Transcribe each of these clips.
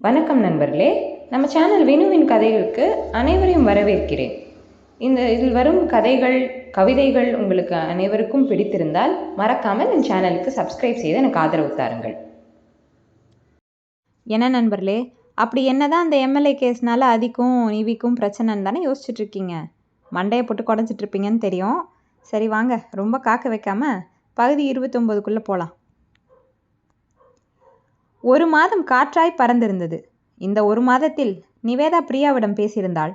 வணக்கம் நண்பர்களே. நம்ம சேனல் வினுவின் கதைகளுக்கு அனைவரையும் வரவேற்கிறேன். இந்த இதில் வரும் கதைகள் கவிதைகள் உங்களுக்கு அனைவருக்கும் பிடித்திருந்தால் மறக்காமல் என் சேனலுக்கு சப்ஸ்கிரைப் செய்து எனக்கு ஆதரவு தாருங்கள். என்ன நண்பர்களே அப்படி என்னதான் அந்த எம்எல்ஏ கேஸ்னால அதிக்கும் நிவிக்கும் பிரச்சனைன்னு தானே யோசிச்சுட்டு இருக்கீங்க? மண்டையை போட்டு குடஞ்சிட்டு இருப்பீங்கன்னு தெரியும். சரி வாங்க ரொம்ப காக்க வைக்காம பகுதி இருபத்தொம்போதுக்குள்ளே போகலாம் ஒரு மாதம் காற்றாய் பறந்திருந்தது. இந்த ஒரு மாதத்தில் நிவேதா பிரியாவிடம் பேசியிருந்தாள்.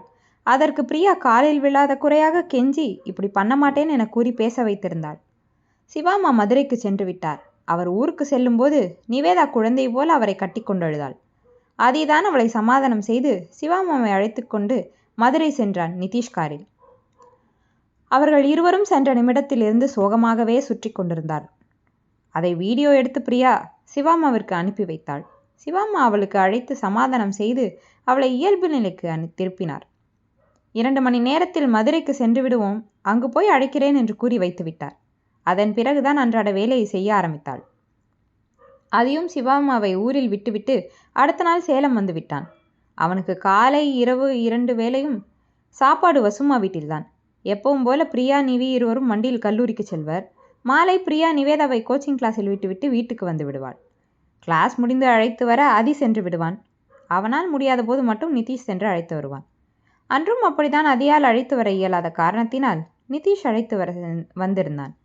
அதற்கு பிரியா காலில் விழாத குறையாக கெஞ்சி இப்படி பண்ண மாட்டேன் என கூறி பேச வைத்திருந்தாள். சிவாமா மதுரைக்கு சென்று விட்டார். அவர் ஊருக்கு செல்லும்போது நிவேதா குழந்தை போல அவரை கட்டி கொண்டெழுதாள். அதைதான் அவளை சமாதானம் செய்து சிவாமாவை அழைத்து கொண்டு மதுரை சென்றான் நிதிஷ்காரில் அவர்கள் இருவரும் சென்ற நிமிடத்திலிருந்து சோகமாகவே சுற்றி கொண்டிருந்தார். அதை வீடியோ எடுத்து பிரியா சிவாமாவிற்கு அனுப்பி வைத்தாள். சிவாமா அவளுக்கு அழைத்து சமாதானம் செய்து அவளை இயல்பு நிலைக்கு அனு திருப்பினார். இரண்டு மணி நேரத்தில் மதுரைக்கு சென்று விடுவோம் அங்கு போய் அழைக்கிறேன் என்று கூறி வைத்து விட்டார். அதன் பிறகுதான் அன்றாட வேலையை செய்ய ஆரம்பித்தாள். அதையும் சிவாமாவை ஊரில் விட்டுவிட்டு அடுத்த நாள் சேலம் வந்து விட்டான். அவனுக்கு காலை இரவு இரண்டு வேளையும் சாப்பாடு வசுமா வீட்டில்தான். எப்பவும் போல பிரியா நிவி இருவரும் வண்டியில் கல்லூரிக்கு செல்வர். மாலை பிரியா நிவேதாவை கோச்சிங் கிளாஸில் விட்டுவிட்டு வீட்டுக்கு வந்து விடுவாள். கிளாஸ் முடிந்து அழைத்து வர அதி சென்று விடுவான். அவனால் முடியாத போது மட்டும் நிதிஷ் சென்று அழைத்து வருவான். அன்றும் அப்படித்தான் அதியால் அழைத்து வர இயலாத காரணத்தினால் நிதிஷ் அழைத்து வர வந்திருந்தான்.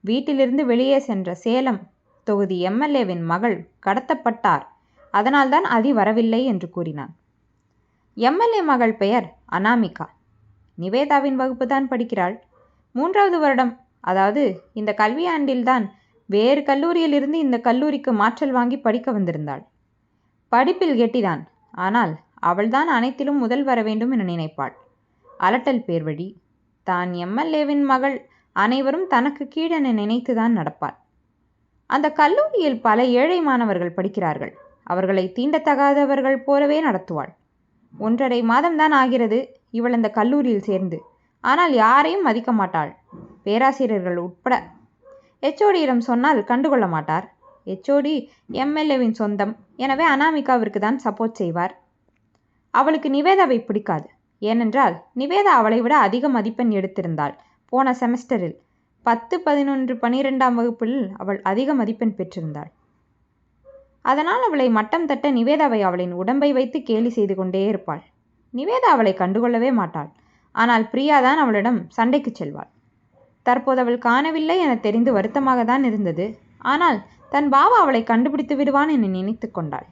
வீட்டிலிருந்து வெளியே சென்ற சேலம் தொகுதி எம்எல்ஏவின் மகள் கடத்தப்பட்டார். அதனால்தான் அதி வரவில்லை என்று கூறினான். எம்எல்ஏ மகள் பெயர் அனாமிகா. நிவேதாவின் வகுப்பு தான் படிக்கிறாள். மூன்றாவது வருடம் அதாவது இந்த கல்வியாண்டில்தான் வேறு கல்லூரியிலிருந்து இந்த கல்லூரிக்கு மாற்றல் வாங்கி படிக்க வந்திருந்தாள். படிப்பில் கெட்டிதான். ஆனால் அவள்தான் அனைத்திலும் முதல் வர வேண்டும் என நினைப்பாள். அலட்டல் பேர்வழி தான் எம்எல்ஏவின் மகள் அனைவரும் தனக்கு கீழென நினைத்துதான் நடப்பாள். அந்த கல்லூரியில் பல ஏழை மாணவர்கள் படிக்கிறார்கள். அவர்களை தீண்டத்தகாதவர்கள் போலவே நடத்துவாள். ஒன்றரை மாதம்தான் ஆகிறது இவள் அந்த கல்லூரியில் சேர்ந்து. ஆனால் யாரையும் மதிக்க மாட்டாள். பேராசிரியர்கள் உட்பட. எச்ஓடியிடம் சொன்னால் கண்டுகொள்ள மாட்டார். எச்ஓடி எம்எல்ஏவின் சொந்தம். எனவே அனாமிகாவிற்கு தான் சப்போர்ட் செய்வார். அவளுக்கு நிவேதாவை பிடிக்காது. ஏனென்றால் நிவேதா அவளை விட அதிக மதிப்பெண் எடுத்திருந்தாள். போன செமஸ்டரில் பத்து பதினொன்று பனிரெண்டாம் வகுப்பில் அவள் அதிக மதிப்பெண் பெற்றிருந்தாள். அதனால் அவளை மட்டம் தட்ட நிவேதாவை அவளின் உடம்பை வைத்து கேலி செய்து கொண்டே இருப்பாள். நிவேதா அவளை கண்டுகொள்ளவே மாட்டாள். ஆனால் பிரியா தான் அவளிடம் சண்டைக்கு செல்வாள். தற்போது அவள் காணவில்லை என தெரிந்து வருத்தமாக தான் இருந்தது. ஆனால் தன் பாவா அவளை கண்டுபிடித்து விடுவான் என நினைத்து கொண்டாள்.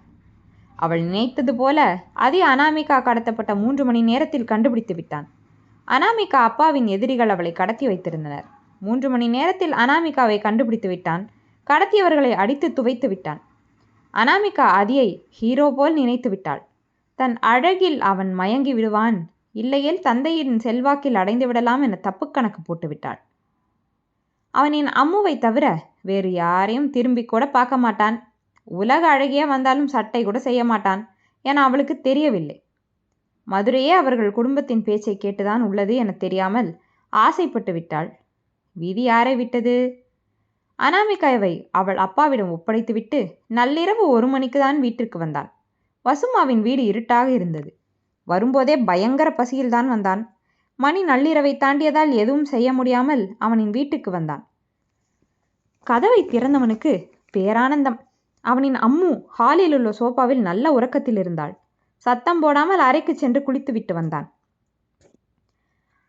அவள் நினைத்தது போல அதி அனாமிகா கடத்தப்பட்ட மூன்று மணி நேரத்தில் கண்டுபிடித்து விட்டான். அனாமிகா அப்பாவின் எதிரிகள் அவளை கடத்தி வைத்திருந்தனர். மூன்று மணி நேரத்தில் அனாமிகாவை கண்டுபிடித்து விட்டான். கடத்தியவர்களை அடித்து துவைத்து விட்டான். அனாமிகா அதியை ஹீரோ போல் நினைத்து விட்டாள். தன் அழகில் அவன் மயங்கி விடுவான். இல்லையேல் தந்தையின் செல்வாக்கில் அடைந்து விடலாம் என தப்பு கணக்கு போட்டுவிட்டாள். அவன் என் அம்முவை தவிர வேறு யாரையும் திரும்பி கூட பார்க்க மாட்டான். உலக அழகியே வந்தாலும் சட்டை கூட செய்ய மாட்டான் என அவளுக்கு தெரியவில்லை. மதுரையே அவர்கள் குடும்பத்தின் பேச்சை கேட்டுதான் உள்ளது என தெரியாமல் ஆசைப்பட்டு விட்டாள். விதி யாரை விட்டது? அனாமிகாவை அவள் அப்பாவிடம் ஒப்படைத்துவிட்டு நள்ளிரவு ஒரு மணிக்கு தான் வீட்டிற்கு வந்தான் வசுமாவின் வீடு இருட்டாக இருந்தது. வரும்போதே பயங்கர பசியில்தான் வந்தான். மணி நள்ளிரவை தாண்டியதால் எதுவும் செய்ய முடியாமல் அவனின் வீட்டுக்கு வந்தான். கதவை திறந்தவனுக்கு பேரானந்தம். அவனின் அம்மு ஹாலில் உள்ள சோபாவில் நல்ல உறக்கத்தில் இருந்தாள். சத்தம் போடாமல் அறைக்கு சென்று குளித்துவிட்டு வந்தான்.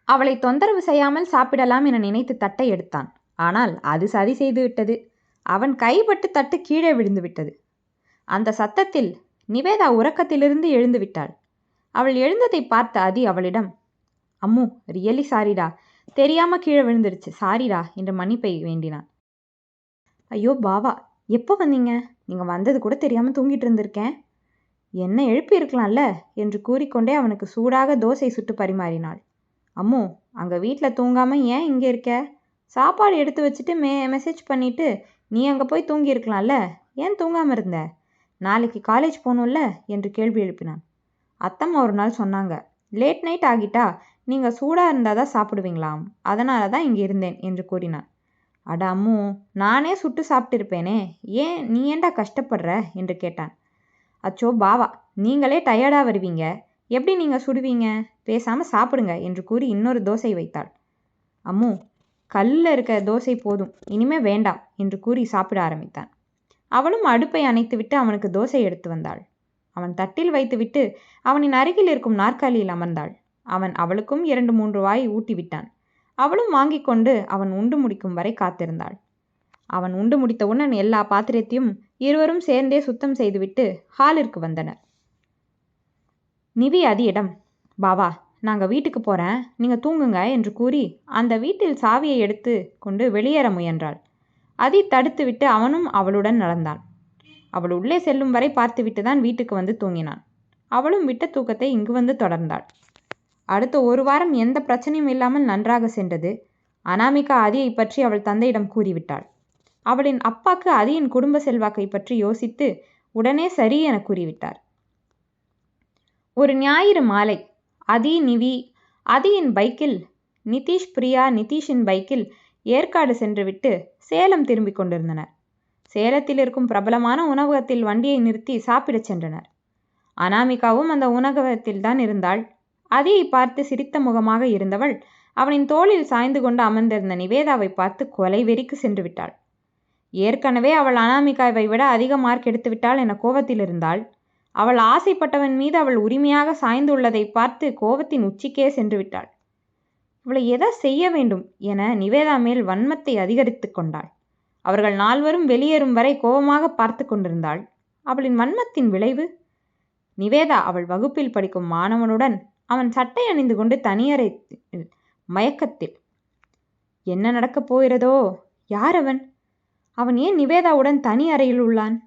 அவளை தொந்தரவு செய்யாமல் சாப்பிடலாம் என நினைத்து தட்டை எடுத்தான். ஆனால் அது சதி செய்து விட்டது. அவன் கைப்பட்டு தட்டு கீழே விழுந்து விட்டது. அந்த சத்தத்தில் நிவேதா உறக்கத்திலிருந்து எழுந்து விட்டாள். அவள் எழுந்ததை பார்த்த அதி அவளிடம் அம்மு ரியலி சாரிடா. தெரியாமல் கீழே விழுந்துருச்சு. சாரிடா என்று மன்னிப்பை வேண்டினான். ஐயோ பாவா. எப்போ வந்தீங்க? நீங்கள் வந்தது கூட தெரியாமல் தூங்கிட்டு இருந்திருக்கேன். என்ன எழுப்பி இருக்கலாம்ல? என்று கூறிக்கொண்டே அவனுக்கு சூடாக தோசை சுட்டு பரிமாறினாள். அம்மு அங்கே வீட்டில் தூங்காமல் ஏன் இங்கே இருக்க? சாப்பாடு எடுத்து வச்சுட்டு மே மெசேஜ் பண்ணிவிட்டு நீ அங்கே போய் தூங்கியிருக்கலாம்ல ஏன் தூங்காமல் இருந்த? நாளைக்கு காலேஜ் போகணும்ல? என்று கேள்வி எழுப்பினான். அத்தம்மா ஒரு நாள் சொன்னாங்க. லேட் நைட் ஆகிட்டா நீங்கள் சூடாக இருந்தால் தான் சாப்பிடுவீங்களாம். அதனால தான் இங்கே இருந்தேன் என்று கூறினான். அட அம்மு நானே சுட்டு சாப்பிட்டிருப்பேனே. ஏன் நீ ஏன்டா கஷ்டப்படுற? என்று கேட்டான். அச்சோ பாவா நீங்களே டயர்டாக வருவீங்க. எப்படி நீங்கள் சுடுவீங்க? பேசாமல் சாப்பிடுங்க என்று கூறி இன்னொரு தோசை வைத்தாள். அம்மு கல்லில் இருக்க தோசை போதும் இனிமே வேண்டாம் என்று கூறி சாப்பிட ஆரம்பித்தான். அவளும் அடுப்பை அணைத்துவிட்டு அவனுக்கு தோசை எடுத்து வந்தாள். அவன் தட்டில் வைத்துவிட்டு அவனின் அருகில் இருக்கும் நாற்காலியில் அமர்ந்தாள். அவன் அவளுக்கும் இரண்டு மூன்று வாய் ஊட்டிவிட்டான். அவளும் வாங்கி கொண்டு அவன் உண்டு முடிக்கும் வரை காத்திருந்தாள். அவன் உண்டு முடித்தவுடன் எல்லா பாத்திரத்தையும் இருவரும் சேர்ந்தே சுத்தம் செய்துவிட்டு ஹாலிற்கு வந்தனர். நிவி அதியிடம் பாவா நாங்கள் வீட்டுக்கு போகிறேன் நீங்கள் தூங்குங்க என்று கூறி அந்த வீட்டில் சாவியை எடுத்து கொண்டு வெளியேற முயன்றாள். அதி தடுத்துவிட்டு அவனும் அவளுடன் நடந்தான். அவள் உள்ளே செல்லும் வரை பார்த்துவிட்டு தான் வீட்டுக்கு வந்து தூங்கினான். அவளும் விட்ட தூக்கத்தை இங்கு வந்து தொடர்ந்தாள். அடுத்த ஒரு வாரம் எந்த பிரச்சனையும் இல்லாமல் நன்றாக சென்றது. அனாமிகா அதியை பற்றி அவள் தந்தையிடம் கூறிவிட்டாள். அவளின் அப்பாக்கு அதியின் குடும்ப செல்வாக்கை பற்றி யோசித்து உடனே சரி என கூறிவிட்டார். ஒரு ஞாயிறு மாலை அதி நிவி அதியின் பைக்கில் நிதிஷ் பிரியா நிதிஷின் பைக்கில் ஏற்காடு சென்றுவிட்டு சேலம் திரும்பிக் கொண்டிருந்தனர். சேலத்தில் இருக்கும் பிரபலமான உணவகத்தில் வண்டியை நிறுத்தி சாப்பிடச் சென்றனர். அனாமிகாவும் அந்த உணவகத்தில் தான் இருந்தாள். அதியை பார்த்து சிரித்த முகமாக இருந்தவள் அவனின் தோளில் சாய்ந்து கொண்டு அமர்ந்திருந்த நிவேதாவை பார்த்து கொலை வெறிக்கு சென்று விட்டாள். ஏற்கனவே அவள் அனாமிகாவை விட அதிக மார்க் எடுத்து விட்டாள் என கோபத்தில் இருந்தாள். அவள் ஆசைப்பட்டவன் மீது அவள் உரிமையாக சாய்ந்துள்ளதை பார்த்து கோபத்தின் உச்சிக்கே சென்று விட்டாள். இவளை எதை செய்ய வேண்டும் என நிவேதா மேல் வன்மத்தை அதிகரித்து கொண்டாள். அவர்கள் நால்வரும் வெளியேறும் வரை கோபமாக பார்த்து கொண்டிருந்தாள். அவளின் வன்மத்தின் விளைவு? நிவேதா அவள் வகுப்பில் படிக்கும் மாணவனுடன் அவன் சட்டை அணிந்து கொண்டு தனியறை மயக்கத்தில் என்ன நடக்கப் போகிறதோ? யார் அவன்? அவன் ஏன் நிவேதாவுடன் தனி அறையில் உள்ளான்?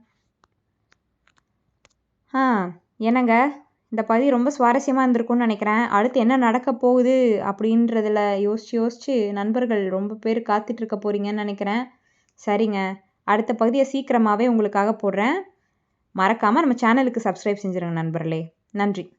ஆ என்னங்க? இந்த பதி ரொம்ப சுவாரஸ்யமாக இருந்திருக்கும்னு நினைக்கிறேன். அடுத்து என்ன நடக்க போகுது? அப்படின்றதில் யோசிச்சு யோசிச்சு நண்பர்கள் ரொம்ப பேர் காத்துட்டு இருக்க போகிறீங்கன்னு நினைக்கிறேன். சரிங்க. அடுத்த பகுதியை சீக்கிரமாகவே உங்களுக்காக போடுறேன். மறக்காமல் நம்ம சேனலுக்கு சப்ஸ்கிரைப் செஞ்சுருங்க நண்பர்களே. நன்றி.